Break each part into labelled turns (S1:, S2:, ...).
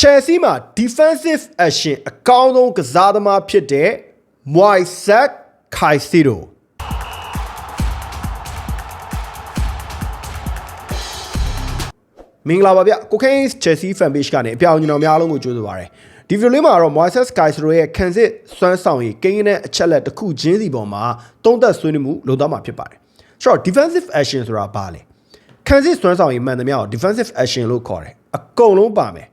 S1: Chelsea မှာ defensive action အကောင်းဆုံးကစားသမားဖြစ်တဲ့ Moises Caicedo မင်္ဂလာပါဗျကိုခိန်း Chelsea fan page ကနေအပြောင်ကျွန်တော်များအားလုံးကိုကြိုဆိုပါရစေဒီဗီဒီယိုလေးမှာတော့ Moises Caicedo ရဲ့ခံစစ်စွမ်းဆောင်ရည်ကိန်းနဲ့အချက်လက်တစ်ခုချင်းစီပေါ်မှာသုံးသပ်ဆွေးနွေးမှုလုပ်သွားမှာဖြစ်ပါတယ်ဆိုတော့ defensive action ဆိုတာဘာလဲခံစစ်စွမ်းဆောင်ရည်မှန်သမျှကို defensive action လို့ခေါ်တယ်အကုန်လုံးပါမယ်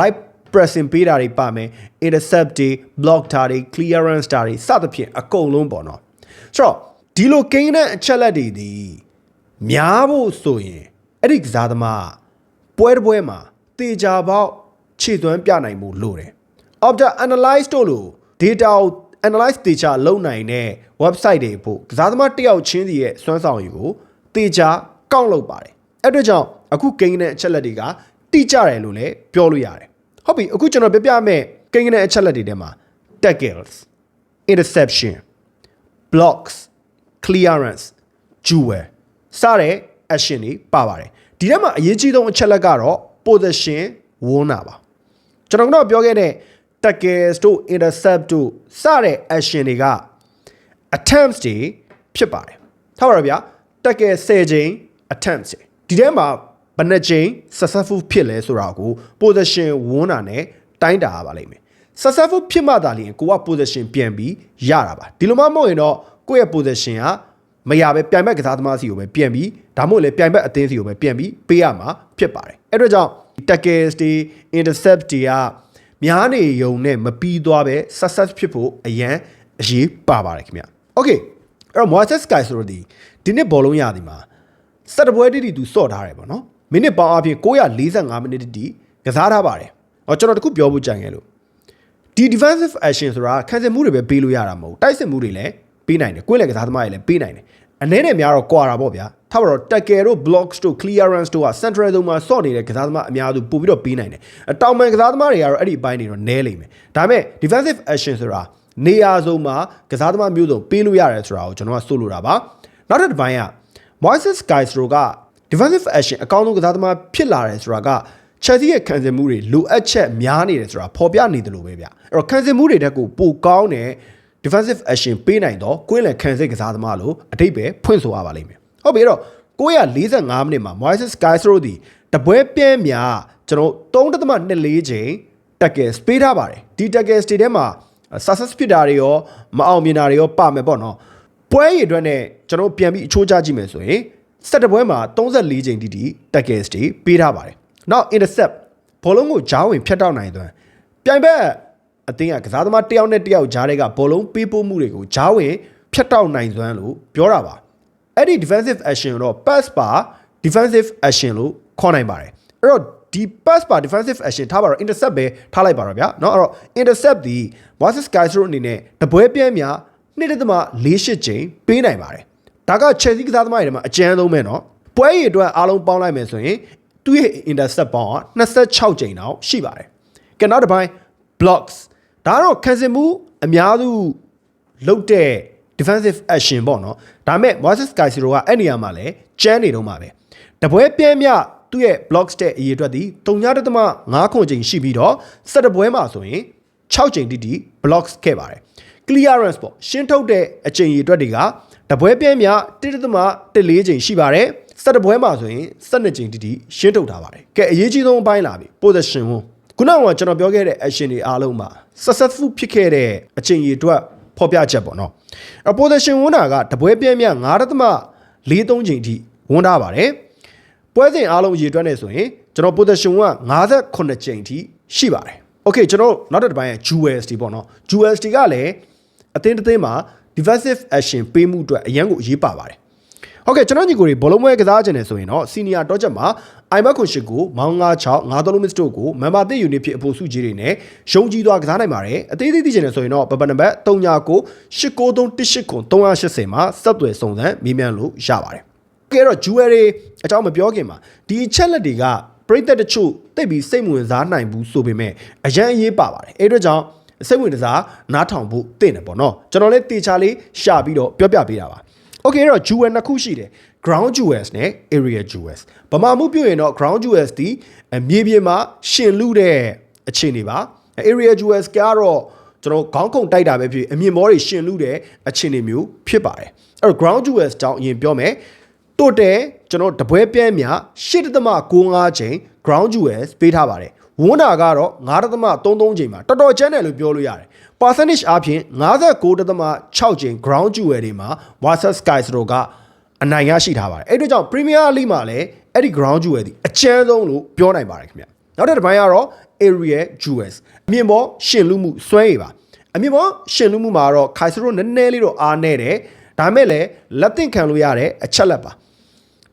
S1: live pressing ပေးတာတွေပါမယ် intercept တွေ block တာတွေ clearance တာတွေစသဖြင့်အကုန်လုံးပေါ့နော်ဆိုတော့ဒီလိုကိန်းတဲ့အချက်လက်တွေဒီများဖို့ဆိုရင်အဲ့ဒီကစားသမားကပွဲတစ်ပွဲမှာတေချာပေါက်ခြေသွမ်းပြနိုင်မှုလိုတယ် Opta analyze တို့လို့ data ကို analyze တေချာလုပ်နိုင်တဲ့ website တွေပို့ကစားသမားတစ်ယောက်ချင်းစီရဲ့စွမ်းဆောင်ရည်ကိုတေချာကောက်လုပ်ပါတယ်အဲ့အတွက်ကြောင့်အခုကိန်းတဲ့အချက်လက်တွေက တိကျတယ်လို့လည်းပြောလို့ရတယ်ဟုတ်ပြီအခုကျွန်တော်ပြပြမယ်ကိန်းတဲ့အချက်လက်တွေထဲမှာ tackles interception blocks clearance jewel စတဲ့ action တွေပါပါတယ်ဒီထဲမှာအရေးကြီးဆုံးအချက်လက်ကတော့ position ဝန်းတာပါကျွန်တော်ကတော့ပြောခဲ့တဲ့ tackles တို့ intercept တို့စတဲ့ action တွေက attempts တွေဖြစ်ပါတယ်ထားပါတော့ဗျာ tackle 10ချိန် attempts တွေဒီထဲမှာ ဘယ်နှချိန် successful ဖြစ်လဲဆိုတာကို position ဝန်းတာနဲ့တိုင်းတာရပါလိမ့်မယ် successful ဖြစ်မှသာလျှင်ကိုက position ပြန်ပြီးရတာပါဒီလိုမှမဟုတ်ရင်တော့ကိုယ့်ရဲ့ position ကမရပဲပြိုင်ဘက်ကစားသမားစီကိုပဲပြန်ပြီးဒါမှမဟုတ်လေပြိုင်ဘက်အသင်းစီကိုပဲပြန်ပြီးပေးရမှာဖြစ်ပါတယ်အဲ့တော့ကြောင့် tackles တွေ intercept တွေကများနေုံနဲ့မပြီးသွားပဲ success ဖြစ်ဖို့အရန်အရေးပါပါတယ်ခင်ဗျ okay အဲ့တော့ Moises Sky ဆိုတော့ဒီဒီနှစ်ဘောလုံးရသည်မှာစက်တပွဲတိတိသူစော့ထားတယ်ပေါ့နော် မိနစ်ပေါင်းအပြင်945မိနစ်တိတိကစားထားပါတယ်ဟောကျွန်တော်တခုပြောဖို့ကြံခဲ့လို့ဒီ defensive action ဆိုတာခံစစ်မှုတွေပဲပေးလို့ရတာမဟုတ်တိုက်စစ်မှုတွေလည်းပေးနိုင်တယ်ကိုယ့်လက်ကစားသမားတွေလည်းပေးနိုင်တယ်အနည်းနဲ့များတော့ကွာတာပေါ့ဗျာထားပါတော့ tackle တို့ blocks တို့ clearance တို့က central zone မှာစော့နေတဲ့ကစားသမားအများစုပို့ပြီးတော့ပေးနိုင်တယ်အတောင်ပန်ကစားသမားတွေကတော့အဲ့ဒီအပိုင်းတွေတော့နည်းလိမ့်မယ်ဒါပေမဲ့ defensive action ဆိုတာနေရာစုံမှာကစားသမားမျိုးစုံပေးလို့ရတယ်ဆိုတာကိုကျွန်တော်ကဆိုလိုတာပါနောက်တစ်ပိုင်းက Moises Caicedo က defensive action အကောင်းဆုံးကစားသမားဖြစ်လာတယ်ဆိုတာက Chelsea ရဲ့ခံစစ်မှုတွေလိုအပ်ချက်များနေတယ်ဆိုတာဖော်ပြနေတယ်လို့ပဲဗျအဲ့တော့ခံစစ်မှုတွေတက်ကိုပိုကောင်းတဲ့ defensive action ပေးနိုင်တော့ကိုယ်လည်းခံစစ်ကစားသမားလို့အတိတ်ပဲဖွင့်ဆိုရပါလိမ့်မယ်ဟုတ်ပြီအဲ့တော့945မိနစ်မှာ Moises Caicedo ဒီတပွဲပြဲများကျွန်တော်3.24ချိန် tackles ပေးထားပါတယ်ဒီ tackles တွေထဲမှာ success ဖြစ်တာတွေရောမအောင်မြင်တာတွေရောပါမယ်ပေါ့နော်ပွဲရည်အတွက်နဲ့ကျွန်တော်ပြန်ပြီးအချိုးချကြည့်မယ်ဆိုရင် 17ပွဲမှာ34ချိန်တိတိ tackles တွေပေးထားပါတယ်နောက် intercept ဘောလုံးကိုဂျားဝင်ဖြတ်တောက်နိုင်သွမ်းပြိုင်ဘက်အသင်းကကစားသမားတစ်ယောက်နဲ့တစ်ယောက်ဂျားတွေကဘောလုံးပေးပို့မှုတွေကိုဂျားဝင်ဖြတ်တောက်နိုင်သွမ်းလို့ပြောတာပါအဲ့ဒီ defensive action ကိုတော့ pass ပါ defensive action လို့ခေါ်နိုင်ပါတယ်အဲ့တော့ဒီ pass ပါ defensive action ထားပါတော့ intercept ပဲထားလိုက်ပါတော့ဗျာเนาะအဲ့တော့ intercept ဒီ Moises Caicedo အနေနဲ့တပွဲပြဲများ2.48ချိန်ပေးနိုင်ပါတယ် ဒါက Chelsea ကစားသမားတွေထဲမှာအကျန်းဆုံးပဲเนาะပွဲရည်အတွက်အားလုံးပေါင်းလိုက်မယ်ဆိုရင်သူ့ရဲ့ intercept ပေါင်းက26ချိန်တောင်ရှိပါတယ်ကဲနောက်တစ်ပိုင်း blocks ဒါကတော့ခံစစ်မှုအများစုလုတ်တဲ့ defensive action ပေါ့နော်ဒါပေမဲ့ Moises Caicedo ကအဲ့နေရာမှာလဲကျန်းနေတော့မှာပဲတပွဲပြဲမြသူ့ရဲ့ blocks တဲ့အရေးအတွက်ဒီ3.5ခွန်ချိန်ရှိပြီးတော့17ပွဲမှာဆိုရင်6ချိန်တိတိ blocks ခဲ့ပါတယ် clearance ပေါ့ရှင်းထုတ်တဲ့အချိန်ရည်အတွက်တွေက တပွဲပြဲမြ1.14ချိန်ရှိပါတယ်17ပွဲမှာဆိုရင်12ချိန်တိတိရှင်းထုတ်ထားပါတယ်ကဲအရေးကြီးဆုံးအပိုင်းလာပြီ position ဝန်ခုနကကျွန်တော်ပြောခဲ့တဲ့ action တွေအားလုံးမှာ successful ဖြစ်ခဲ့တဲ့အချိန်ရည်အတွက်ဖော်ပြချက်ပေါ့နော်အ position ဝန်တာကတပွဲပြဲမြ9.43ချိန်ထိဝန်ထားပါတယ်ပွဲစဉ်အားလုံးရေတွက်နေဆိုရင်ကျွန်တော် position က58ချိန်ထိရှိပါတယ် okay ကျွန်တော်နောက်တစ်ပိုင်းက USD ပေါ့နော် USD ကလည်းအသင်းတစ်သင်းမှာ defensive action ပေးမှုအတွက်အရန်ကိုအရေးပါပါတယ်ဟုတ်ကဲ့ကျွန်တော်ညီကိုတွေဘောလုံးပွဲကစားခြင်းနေဆိုရင်တော့ senior တော့ချက်မှာ iMac ခွန်ရှိကိုမောင်း96 93 mix တို့ကို member သိ unit ဖြစ်အဖို့စုကြီးတွေနဲ့ရုံးကြီးသွားကစားနိုင်ပါတယ်အသေးသေးသိခြင်းနေဆိုရင်တော့ပပနံပါတ်39 8938ခွန်380မှာဆက်သွယ်စုံစမ်းမေးမြန်းလို့ရပါတယ်ကဲတော့ jewelry အကြောင်းမပြောခင်မှာဒီချက်လက်တွေကပရိသတ်တချို့တိတ်ပြီးစိတ်ဝင်စားနိုင်ဘူးဆိုပေမဲ့အရန်အရေးပါပါတယ်အဲ့အတွက်ကြောင့် စိတ်ဝင်စားနားထောင်ဖို့တင့်တယ်ပေါ့နော်ကျွန်တော်လည်းတေချာလေးရှာပြီးတော့ပြောပြပေးတာပါ Okay အဲ့တော့ jewel နှစ်ခုရှိတယ် ground jewels နဲ့ area jewels ဗမာမှုပြုရင်တော့ ground jewels ဒီအမြေပြင်မှာရှင်လူတဲ့အခြေအနေပါ area jewels ကတော့ကျွန်တော်ခေါင်းခုန်တိုက်တာပဲဖြစ်အမြင့်မောတွေရှင်လူတဲ့အခြေအနေမျိုးဖြစ်ပါတယ်အဲ့တော့ ground jewels တောင်းအရင်ပြောမယ်တိုတယ်ကျွန်တော်တပွဲပြန်းမြ8.65ချိန် ground jewels ပေးထားပါတယ် ဝန်းတာကတော့9.33ချိန်မှာတော်တော်ကျန်းတယ်လို့ပြောလို့ရတယ် percentage အပြင်59.6ချိန် ground jewel တွေမှာ Warsaw Skies တို့ကအနိုင်ရရှိထားပါတယ်အဲ့တို့ကြောင့် Premier League မှာလည်းအဲ့ဒီ ground jewel ဒီအကျန်းဆုံးလို့ပြောနိုင်ပါတယ်ခင်ဗျနောက်တစ်ပိုင်းကတော့ area jewels အမြင့်ပေါ်ရှင်လူမှုစွဲရည်ပါအမြင့်ပေါ်ရှင်လူမှုမှာတော့ခိုင်စရိုနည်းနည်းလေးတော့အားနေတယ်ဒါမဲ့လည်းလက်သင့်ခံလို့ရတဲ့အချက်လက်ပါ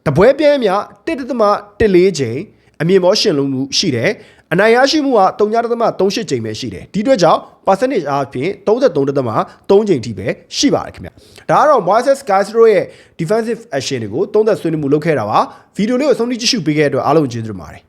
S1: တပွဲပြဲမြ1.14ချိန်အမြင့်မောရှင်လုံးမှုရှိတယ် အနိုင်ရရှိမှုက3.38ချိန်ပဲရှိတယ်ဒီအတွက်ကြောင့် percentage အားဖြင့်33.3ချိန်ထိပဲရှိပါတယ်ခင်ဗျဒါကတော့ Moises Castro ရဲ့ defensive action တွေကိုသုံးသက်ဆွေးနွေးမှုလုပ်ခဲ့တာပါဗီဒီယိုလေးကိုအဆုံးထိကြည့်ရှုပေးခဲ့တဲ့အတွက်အားလုံးကျေးဇူးတင်ပါတယ်